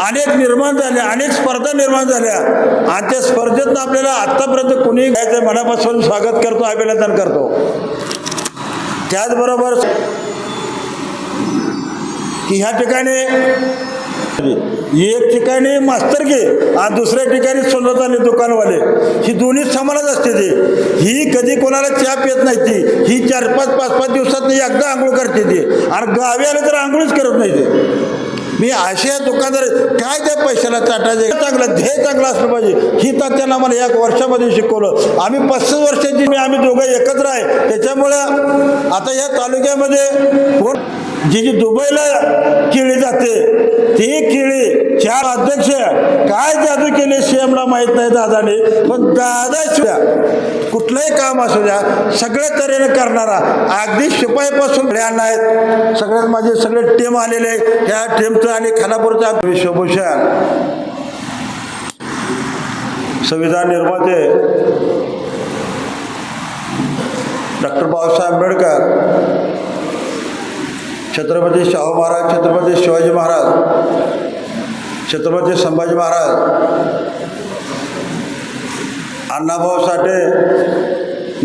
अनेक निर्माण झाल्या अनेक स्पर्धा निर्माण झाल्या. आणि त्या स्पर्धेतनं आपल्याला आत्तापर्यंत कोणी घ्यायचं मनापासून स्वागत करतो अभिनंदन करतो. त्याचबरोबर की ह्या ठिकाणी एक ठिकाणी मास्तर घे आणि दुसऱ्या ठिकाणी सोनताले दुकानवाले. ही दोन्ही समानच असते ते. ही कधी कोणाला चहा येत नाही ती. ही चार पाच पाच पाच दिवसात एकदा आंघोळ करते ती. आणि गावी आले तर आंघोळच करत नाही ते. मी आशिया दुकानदार काय त्या पैशाला चाटायचे? चांगलं ध्येय चांगलं असलं पाहिजे. ही त्यांना मला एक वर्षामध्ये शिकवलं. आम्ही पस्तीस वर्षाची मी आम्ही दोघं एकत्र आहे. त्याच्यामुळं आता या तालुक्यामध्ये जी जी दुबईला केळी जाते ती केळी चार अध्यक्ष काय जादू केले सीएमला माहीत नाही दादाने. पण दादा शिवाय. कुठलंही काम असू द्या सगळ्या तऱ्हेने करणारा अगदी शिपाईपासून ज्ञान आहेत. सगळ्यात माझे सगळे टीम आलेले आहेत. त्या टीमचं आणि खानापूरचा विश्वभूषण. संविधान निर्माते डॉक्टर बाबासाहेब आंबेडकर छत्रपती शाहू महाराज छत्रपती शिवाजी महाराज छत्रपती संभाजी महाराज अण्णाभाऊ साठे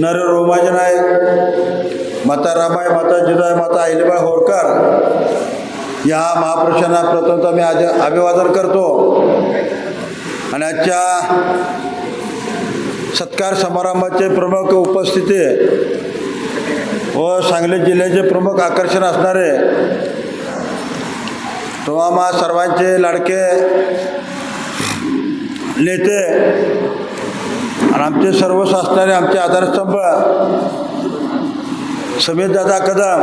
नर रोमाजी नाईक माता रामाई माता जिजाई माता अहिलेबाई होळकर या महापुरुषांना प्रथमतः मी आज अभिवादन करतो. आणि आजच्या सत्कार समारंभाचे प्रमुख उपस्थिती व सांगली जिल्ह्याचे प्रमुख आकर्षण असणारे तुम्हा सर्वांचे लाडके नेते आणि आमचे सर्व शासनाने आमचे आधारस्तंभ समीर दादा कदम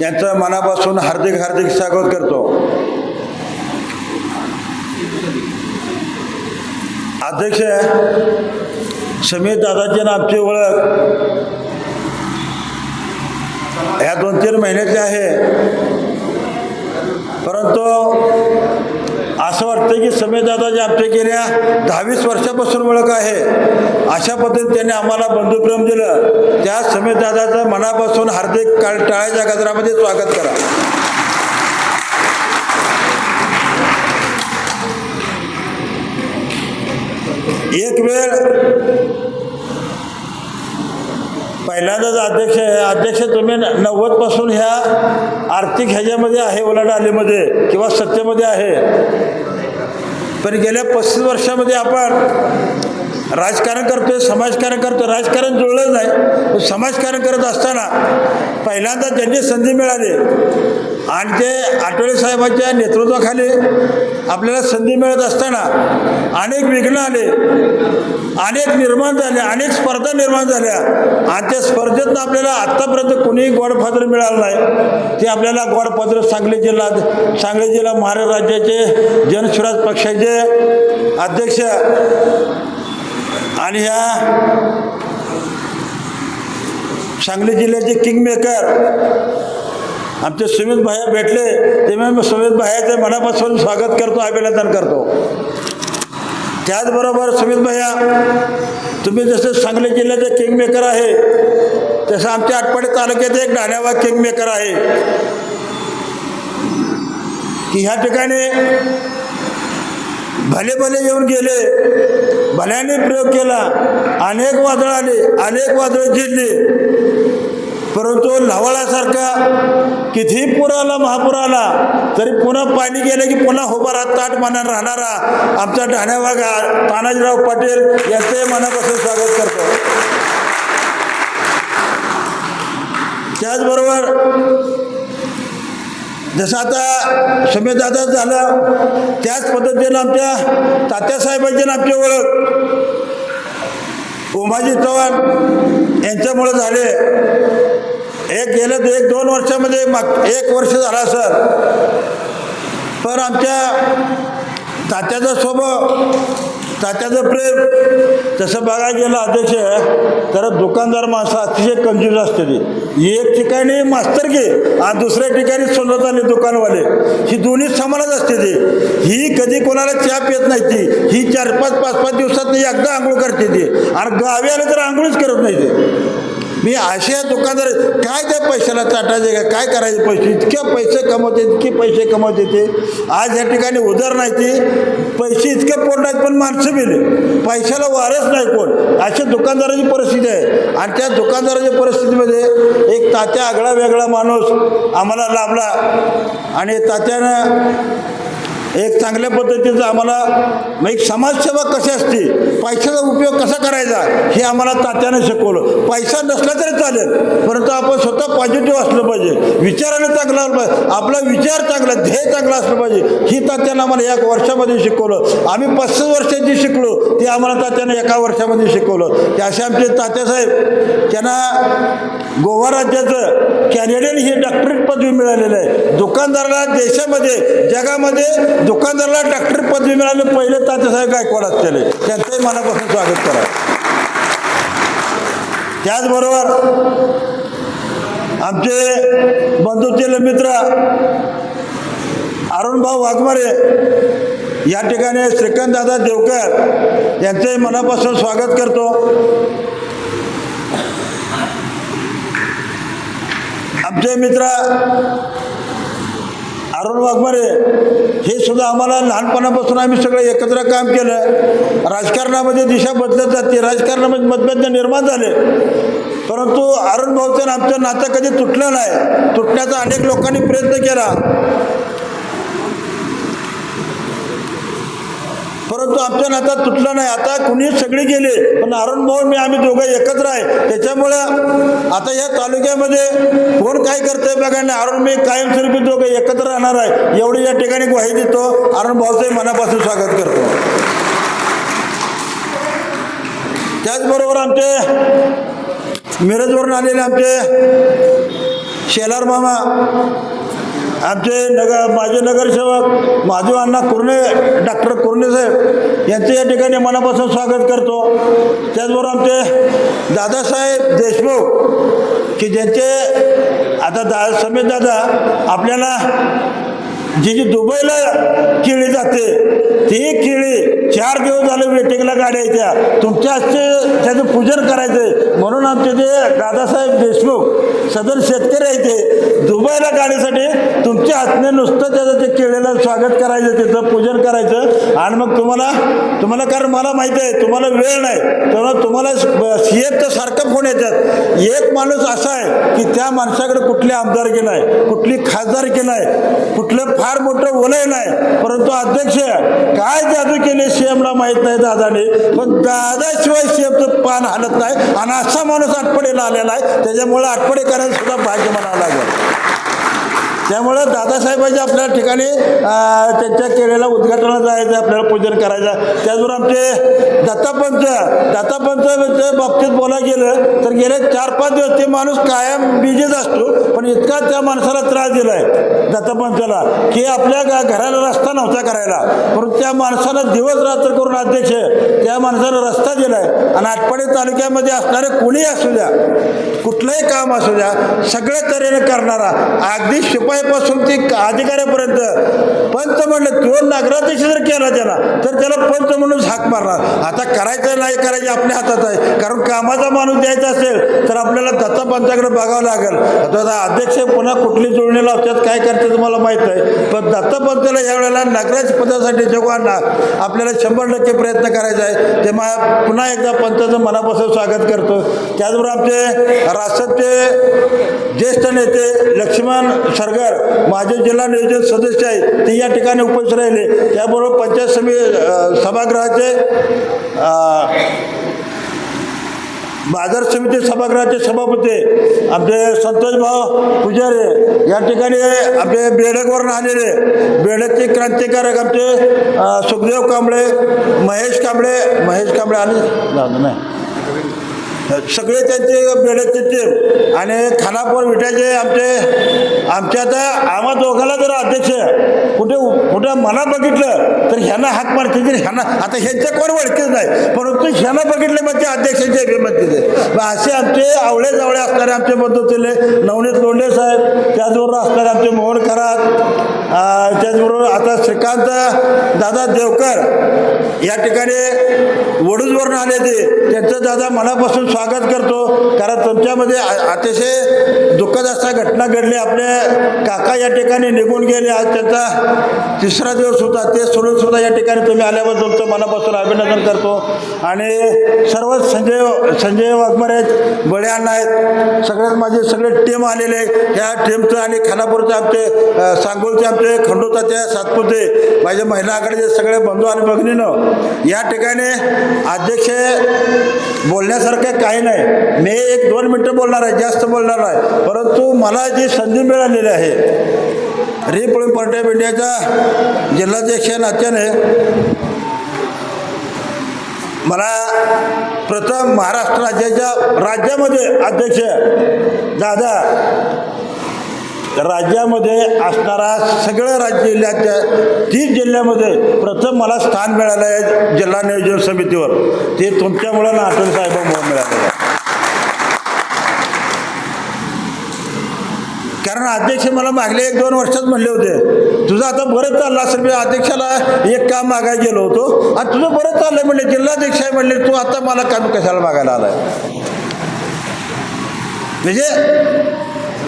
यांचं मनापासून हार्दिक हार्दिक स्वागत करतो. अध्यक्ष समीर दादाची आणि आमची ओळख ह्या दोन तीन महिन्याचे आहे. परंतु असं वाटतं की समीर दादाजी आमच्या गेल्या दहावीस वर्षापासून ओळख आहे. अशा पद्धतीने त्यांनी आम्हाला बंधुप्रेम दिलं. त्या समीर दादाचं मनापासून हार्दिक काळ टाळ्याच्या गजरामध्ये स्वागत करा. एक वेळ पहिल्यांदाच अध्यक्ष अध्यक्ष तुम्ही नव्वदपासून ह्या आर्थिक ह्याच्यामध्ये आहे उलाढालीमध्ये किंवा सत्तेमध्ये आहे. पण गेल्या पस्तीस वर्षामध्ये आपण राजकारण करतोय समाजकारण करतोय. राजकारण जुळलं नाही. समाजकारण करत असताना पहिल्यांदा ज्यांनी संधी मिळाली आणि ते आठवले साहेबांच्या नेतृत्वाखाली आपल्याला संधी मिळत असताना अनेक विघ्न आले अनेक निर्माण झाले अनेक स्पर्धा निर्माण झाल्या. आणि त्या स्पर्धेतनं आपल्याला आत्तापर्यंत कोणीही गोडपात्र मिळालं नाही. ते आपल्याला गोडपत्र सांगली जिल्हा सांगली जिल्हा महाराष्ट्र राज्याचे जनस्वराज पक्षाचे अध्यक्ष आणि ह्या सांगली जिल्ह्याचे किंगमेकर आमचे सुमित भाया भेटले तेव्हा मी सुमित भायाचे मनापासून स्वागत करतो अभिनंदन करतो. त्याचबरोबर सुमित भैया तुम्ही जसे सांगली जिल्ह्याचे किंगमेकर आहे तसं आमच्या आटपाडी तालुक्यात एक डाण्यावा किंगमेकर आहे. की ह्या ठिकाणी भले भले येऊन गेले भल्याने प्रयोग केला अनेक वादळ आले अनेक वादळ झेलली परंतु लवळासारखा कितीही पूर आला महापूर आला तरी पुन्हा पाणी गेलं की पुन्हा उभा राहत ताट मानानं राहणारा आमचा ठाण्यावागा तानाजीराव पाटील यांचंही मनापासून स्वागत करतो. त्याचबरोबर जसं आता समेदादा झालं त्याच पद्धतीनं आमच्या तात्यासाहेबांची आमची ओळख. उमाजी चव्हाण यांच्यामुळे झाले. एक गेलं तर एक दोन वर्षामध्ये माग एक वर्ष झाला सर पण आमच्या तात्याचा स्वभाव तात्याचं प्रेम तसं बघायला गेलं अध्यक्ष तर दुकानदार माणसं अतिशय कंजूस असते ती. एक ठिकाणी मास्तर घे आणि दुसऱ्या ठिकाणी सोनताले दुकानवाले. ही दोन्ही समानच असते ती. ही कधी कोणाला चहा पित नाही ती. ही चार पाच पाच पाच दिवसात एकदा आंघोळ करते ती. आणि गावी आलं तर आंघोळच करत नाही ते. मी अशा दुकानदार काय त्या पैशाला चाटायचे का? काय करायचे पैसे? इतके पैसे कमवते इतके पैसे कमवते ते. आज या ठिकाणी उदर नाही ते. पैसे इतके पोट पण माणसं गेले पैशाला वारच नाही कोण. अशा दुकानदाराची परिस्थिती आहे. आणि त्या दुकानदाराच्या परिस्थितीमध्ये एक तात्या आगळा वेगळा माणूस आम्हाला लाभला. आणि तात्यानं एक चांगल्या पद्धतीचं आम्हाला मग एक समाजसेवा कशी असते? पैशाचा उपयोग कसा करायचा? हे आम्हाला तात्यानं शिकवलं. पैसा नसला तरी चालेल परंतु आपण स्वतः पॉझिटिव्ह असलं पाहिजे. विचारानं चांगला असलं पाहिजे. आपला विचार चांगला ध्येय चांगला असलं पाहिजे. ही तात्यानं आम्हाला एक वर्षामध्ये शिकवलं. आम्ही पस्तीस वर्षाची शिकलो ते आम्हाला तात्यानं एका वर्षामध्ये शिकवलं. ते असे आमचे तात्यासाहेब त्यांना गोवा राज्याचं कॅनेडियन ही डॉक्टरेट पदवी मिळालेलं आहे. दुकानदाराला देशामध्ये जगामध्ये दुकानदाराला डॉक्टर पदवी मिळाली पहिले तात्यासाहेब गायकवाड असलेले. त्यांचंही मनापासून स्वागत करा. त्याचबरोबर आमचे बंधुतेले मित्र अरुणभाऊ वाघमारे या ठिकाणी श्रीकांतदादा देवकर यांचंही मनापासून स्वागत करतो. आमचे मित्र अरुण वाघमारे हे सुद्धा आम्हाला लहानपणापासून आम्ही सगळं एकत्र काम केलं. राजकारणामध्ये दिशा बदलत जाते. राजकारणामध्ये मतभेद निर्माण झाले. परंतु अरुण भाऊचं आमचं नातं कधी तुटलं नाही. तुटण्याचा अनेक लोकांनी प्रयत्न केला. परंतु आमच्या नात्यात तुटलं नाही. आता कुणी सगळे गेले पण नारायण भाऊ मी आम्ही दोघं एकत्र आहे. त्याच्यामुळं आता या तालुक्यामध्ये कोण काय करतंय बघा नाही अरुण मी कायमस्वरूपी दोघं एकत्र राहणार आहे. एवढी या ठिकाणी ग्वाही देतो. अरुण भाऊचं मनापासून स्वागत करतो. त्याचबरोबर आमचे मिरजवरून आलेले आमचे शेलार मामा आमचे नगर माझे नगरसेवक माधव अण्णा कुर्णे डॉक्टर कुर्णे साहेब यांचं या ठिकाणी मनापासून स्वागत करतो. त्याचबरोबर आमचे दादासाहेब देशमुख की ज्यांचे आता दा समेत दादा आपल्याला जी जी दुबईला केळी जाते ती केळी चार दिवस झाले वेटिंगला गाड्या येत्या. तुमच्या हस्ते त्याचं पूजन करायचं म्हणून आमचे जे दादासाहेब देशमुख सदर शेतकरी आहे ते दुबईला गाडीसाठी तुमच्या हातने नुसतं त्याचं ते केळीला स्वागत करायचं त्याचं पूजन करायचं. आणि मग तुम्हाला तुम्हाला कारण मला माहिती आहे तुम्हाला वेळ नाही. तेव्हा तुम्हाला सी तर सारखं फोन येतात. एक माणूस असा आहे की त्या माणसाकडे कुठली आमदारकी नाही कुठली खासदारकी नाही कुठलं फार मोठं वलय नाही. परंतु अध्यक्ष काय जादू केले सीएमला माहीत नाही दादाने. पण दादाशिवाय सीएमचं पान हालत नाही आणि असा माणूस आठपडेला आलेला आहे. त्याच्यामुळे आठवडे करायला सुद्धा भाग्य म्हणावं लागेल. त्यामुळं दादासाहेबांच्या आपल्या ठिकाणी त्यांच्या केलेल्या उद्घाटनाला जायचं आपल्याला पूजन करायचं. त्याचबरोबर आमचे दत्तापंच दत्तापंचच्या बाबतीत बोलायला गेलं तर गेले चार पाच दिवस ते माणूस कायम बिजीच असतो पण इतका त्या माणसाला त्रास दिला आहे दत्तापंचाला की आपल्या घराला रस्ता नव्हता करायला. परंतु त्या माणसानं दिवस रात्र करून अध्यक्ष त्या माणसानं रस्ता दिला आहे आणि आटपाडी तालुक्यामध्ये असणारे कुणीही असू द्या कुठलंही काम असू द्या सगळ्या तऱ्हेने करणारा अगदी शिपाईपासून ते अधिकाऱ्यापर्यंत पंच म्हणलं तो नगराध्यक्ष जर केला त्याला तर त्याला पंच म्हणून हाक मारणार. आता करायचं नाही करायचं आपल्या हातात आहे. कारण कामाचा माणूस द्यायचा असेल तर आपल्याला दत्ता पंचाकडे बघावं लागेल. आता अध्यक्ष पुन्हा कुठली जुळणी लावतात काय करते तुम्हाला माहीत आहे. पण दत्ता पंचाला या वेळेला नगराच्या पदासाठी जगवांना आपल्याला शंभर टक्के प्रयत्न करायचा आहे. ते मा पुन्हा एकदा पंचाचं मनापासून स्वागत करतो. त्याचबरोबर आमचे राष्ट्राचे ज्येष्ठ नेते लक्ष्मण सरगर माझे जिल्हा नियोजन सदस्य आहेत ते या ठिकाणी उपस्थित राहिले. त्याबरोबर पंचायत समिती सभागृहाचे बाजार समिती सभागृहाचे सभापती आमचे संतोष भाऊ पुजारी या ठिकाणी आपले बेडकवरून आलेले बेडकचे क्रांतिकारक आमचे सुखदेव कांबळे महेश कांबळे महेश कांबळे आले. नाही. सगळे त्यांचे बेड्याचे टीम आणि खानापूर विट्याचे आमचे आमच्या आता आम्हा दोघाला जर अध्यक्ष कुठे कुठं मला बघितलं तर ह्यांना हाक मारते ह्यांना आता ह्यांच्या कोण ओळखीच नाही परंतु ह्यांना बघितले म्हणजे मग ते अध्यक्षांच्या अभिमत असे आमचे आवळे जावळे असणारे आमचे बंधू नवनीत लोंढे साहेब त्याचबरोबर असणारे आमचे मोहन खरात त्याचबरोबर आता श्रीकांत दादा देवकर या ठिकाणी वडूजवरून आले ते. त्यांचं दादा मनापासून स्वागत करतो कारण तुमच्यामध्ये अतिशय दुःखद असा घटना घडली. आपले काका या ठिकाणी निघून गेले आज त्यांचा तिसरा दिवस होता ते सोडून सुद्धा या ठिकाणी तुम्ही आल्याबद्दल तुमचं मनापासून अभिनंदन करतो. आणि सर्व संजय संजय वाघमारे आहेत बळे अण्णा आहेत सगळ्यात माझे सगळे टीम आलेले आहे या टीमचं आणि खानापूरचे आमचे सांगोलचे आमचे खंडोताचे सातपुते माझ्या महिला आघाडीचे सगळे बंधू आणि भगिनीनं या ठिकाणी अध्यक्ष बोलण्यासारखं काही नाही. मी एक दोन मिनटं बोलणार आहे जास्त बोलणार नाही. परंतु मला जी संधी मिळालेली आहे रिपब्लिक पार्टी ऑफ इंडियाच्या जिल्हाध्यक्ष नात्याने. मला प्रथम महाराष्ट्र राज्याच्या राज्यामध्ये अध्यक्ष दादा राज्यामध्ये असणारा सगळं राज्य जिल्ह्याच्या तीस जिल्ह्यामध्ये प्रथम मला स्थान मिळालं आहे जिल्हा नियोजन समितीवर. ते तुमच्यामुळं नाटक साहेबांमुळे मिळालेलं आहे. कारण अध्यक्ष मला मागले एक दोन वर्षात म्हणले होते तुझं आता बरंच चाललं असेल मी अध्यक्षाला एक काम मागायला गेलो होतो आणि तुझं बरंच चाललं म्हणले जिल्हाध्यक्ष आहे म्हणले तू आता मला काम कशाला मागायला आलाय? म्हणजे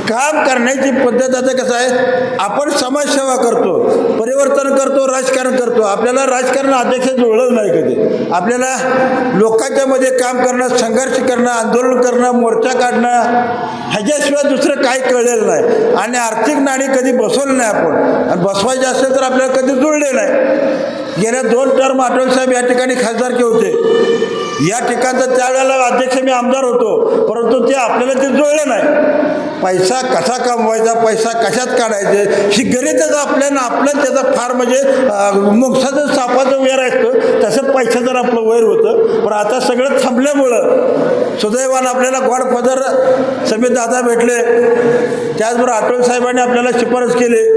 काम करण्याची पद्धत आता कसं आहे? आपण समाजसेवा करतो परिवर्तन करतो राजकारण करतो. आपल्याला राजकारण अध्यक्ष जुळलं नाही कधी. आपल्याला लोकांच्या मध्ये काम करणं संघर्ष करणं आंदोलन करणं मोर्चा काढणं ह्याच्याशिवाय दुसरं काही कळलेलं नाही. आणि आर्थिक नाणी कधी बसवलं नाही आपण. आणि बसवायचे असेल तर आपल्याला कधी जुळले नाही. गेल्या दोन टर्म आठवले साहेब या ठिकाणी खासदारके होते. या ठिकाणचं त्यावेळेला अध्यक्ष मी आमदार होतो परंतु ते आपल्याला ते जुळलं नाही. पैसा कसा कमवायचा पैसा कशात काढायचे ही गणितच आपल्यानं आपलं त्याचा फार म्हणजे अं, सापाचं वेर असतो तसं पैशाचं आपलं वैर होतं पण आता सगळं थांबल्यामुळं सुदैवानं आपल्याला गॉडफादर समीर दादा भेटले. त्याचबरोबर आठवले साहेबांनी आपल्याला शिफारस केली.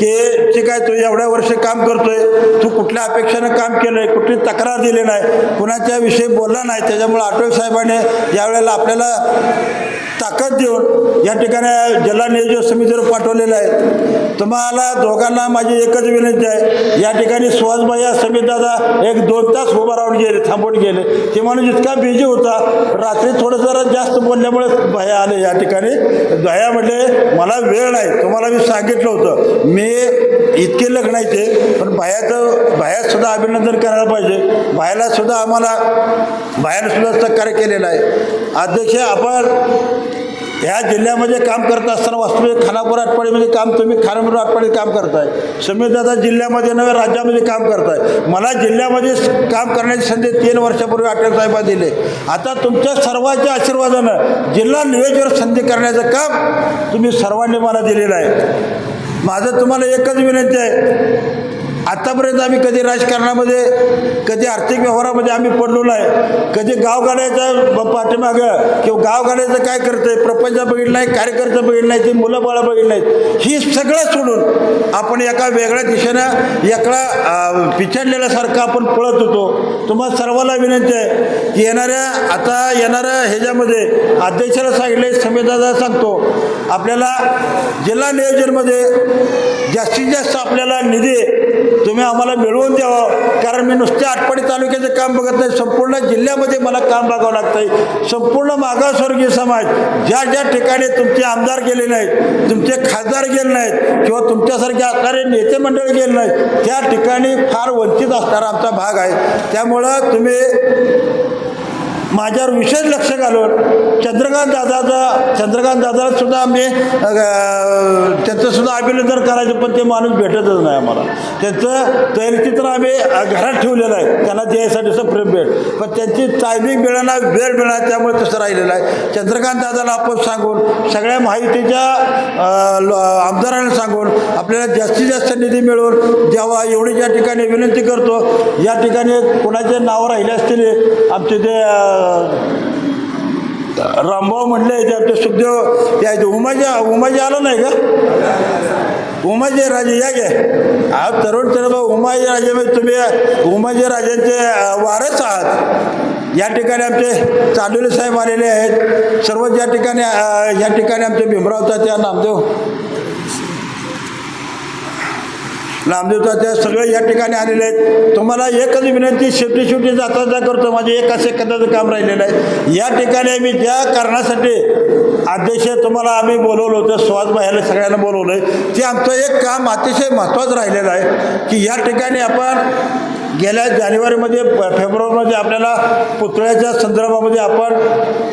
की ठीक काय तू एवढ्या वर्ष काम करतोय तू कुठल्या अपेक्षेनं काम केलंय कुठली तक्रार दिली नाही कुणाच्या विषयी बोलला नाही त्याच्यामुळे आठवे साहेबांनी यावेळेला आपल्याला ताकद देऊन या ठिकाणी जिल्हा नियोजन समितीवर पाठवलेलं आहे. तुम्हाला दोघांना माझी एकच विनंती आहे. या ठिकाणी सुहासबाई या दादा एक दोन तास उभा राहून गेले थांबून गेले. ते माणूस जितका बिझी होता. रात्री थोडं जरा जास्त बोलल्यामुळे भया आले या ठिकाणी. भया म्हटले मला वेळ नाही. तुम्हाला मी सांगितलं होतं. मी इतके लग्नायचे पण भयाचं भयातसुद्धा अभिनंदन करायला पाहिजे. बायाला सुद्धा आम्हाला बाहेरसुद्धा सहकार्य केलेलं आहे. अध्यक्ष आपण ह्या जिल्ह्यामध्ये काम करत असताना वास्तविक खानापूर आटपाडीमध्ये काम तुम्ही खानापूर आटपाडीत काम करताय. समीरदादा जिल्ह्यामध्ये नव्हे राज्यामध्ये काम करताय. मला जिल्ह्यामध्ये काम करण्याची संधी तीन वर्षापूर्वी अटल साहेबांनी दिले. आता तुमच्या सर्वांच्या आशीर्वादानं जिल्हा नियोजन संधी करण्याचं काम तुम्ही सर्वांनी मला दिलेलं आहे. माझं तुम्हाला एकच विनंती आहे. आत्तापर्यंत आम्ही कधी राजकारणामध्ये कधी आर्थिक व्यवहारामध्ये आम्ही पडलो नाही. कधी गावगाड्याच्या ब- पाठीमागं किंवा गावगाड्याचं काय करतंय प्रपंच बघितलं नाही कार्यकर्ता बघितलं नाही ती मुलं बाळं बघितलं नाहीत. ही सगळं सोडून आपण एका वेगळ्या दिशेनं एका पिछडलेल्यासारखं आपण पळत होतो. तुम्हाला सर्वांना विनंती आहे की येणाऱ्या आता येणाऱ्या ह्याच्यामध्ये अध्यक्षाला सांगितले समेदादा सांगतो आपल्याला जिल्हा नियोजनमध्ये जास्तीत जास्त आपल्याला निधी तुम्ही आम्हाला मिळवून द्यावं. कारण मी नुसते आटपाडी तालुक्याचं काम बघत नाही संपूर्ण जिल्ह्यामध्ये मला काम बघावं लागतंय. संपूर्ण मागासवर्गीय समाज ज्या ज्या ठिकाणी तुमचे आमदार गेले नाहीत तुमचे खासदार गेले नाहीत किंवा तुमच्यासारखे असणारे नेते मंडळ गेले नाहीत त्या ठिकाणी फार वंचित असणारा आमचा भाग आहे. त्यामुळं तुम्ही माझ्यावर विशेष लक्ष घालून चंद्रकांत दादाचा चंद्रकांत दादाला सुद्धा आम्ही त्यांचंसुद्धा अभिनंदन करायचं पण ते माणूस भेटतच नाही आम्हाला. त्यांचं तैरचित्र आम्ही घरात ठेवलेलं आहे. त्यांना द्यायसाठीचं प्रेम भेट. पण त्यांची टायमिंग मिळणार वेळ मिळणार त्यामुळे तसं राहिलेलं आहे. चंद्रकांत दादाला आपण सांगून सगळ्या माहितीच्या ल- आमदारांना सांगून आपल्याला जास्तीत जास्त निधी मिळवून द्यावा एवढी या ठिकाणी विनंती करतो या ठिकाणी कोणाचे नावं राहिले असतील आमचे ते रामभाऊ म्हणले ते आमचे सुखदेव या उमाजी उमाजी आला नाही का? उमाजी राजे या गे हा तरुण तरुण उमाजी राजे म्हणजे तुम्ही उमाजी राजांचे वारस आहात. या ठिकाणी आमचे चांडोले साहेब आलेले आहेत. सर्व ज्या ठिकाणी या ठिकाणी आमचे भीमराव त्या नामदेव नामदेव त्या सगळे या ठिकाणी आलेले आहेत. तुम्हाला एकच विनंती शेवटी शेवटी जाता जाता करतो. माझे एका सेकंदाचं काम राहिलेलं आहे. या ठिकाणी आम्ही ज्या कारणासाठी अध्यक्ष तुम्हाला आम्ही बोलवलं होतं सुहास बाहेरला सगळ्यांना बोलवलं आहे ते आमचं एक काम अतिशय महत्त्वाचं राहिलेलं आहे की या ठिकाणी आपण गेल्या जानेवारीमध्ये फेब्रुवारीमध्ये आपल्याला पुतळ्याच्या संदर्भामध्ये आपण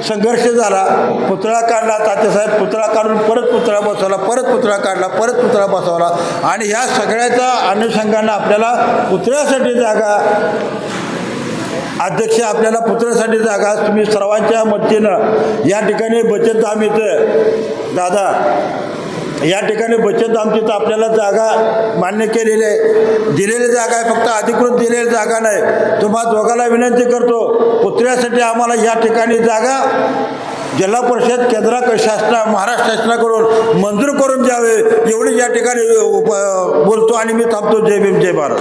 संघर्ष झाला. पुतळा काढला तात्यासाहेब पुतळा काढून परत पुतळा बसवला परत पुतळा काढला परत पुतळा बसवला. आणि ह्या सगळ्याच्या अनुषंगानं आपल्याला पुतळ्यासाठी जागा अध्यक्ष आपल्याला पुतळ्यासाठी जागा तुम्ही सर्वांच्या मदतीनं या ठिकाणी बचत धाम येतं दादा या ठिकाणी बचत आमची तर आपल्याला जागा मान्य केलेली आहे. दिलेली जागा आहे फक्त अधिकृत दिलेली जागा नाही. तुम्हा दोघाला विनंती करतो पुत्र्यासाठी आम्हाला या ठिकाणी जागा जिल्हा परिषद केंद्र शासना महाराष्ट्र शासनाकडून मंजूर करून द्यावे. एवढी या ठिकाणी उप- बोलतो आणि मी थांबतो. जय भीम जय भारत.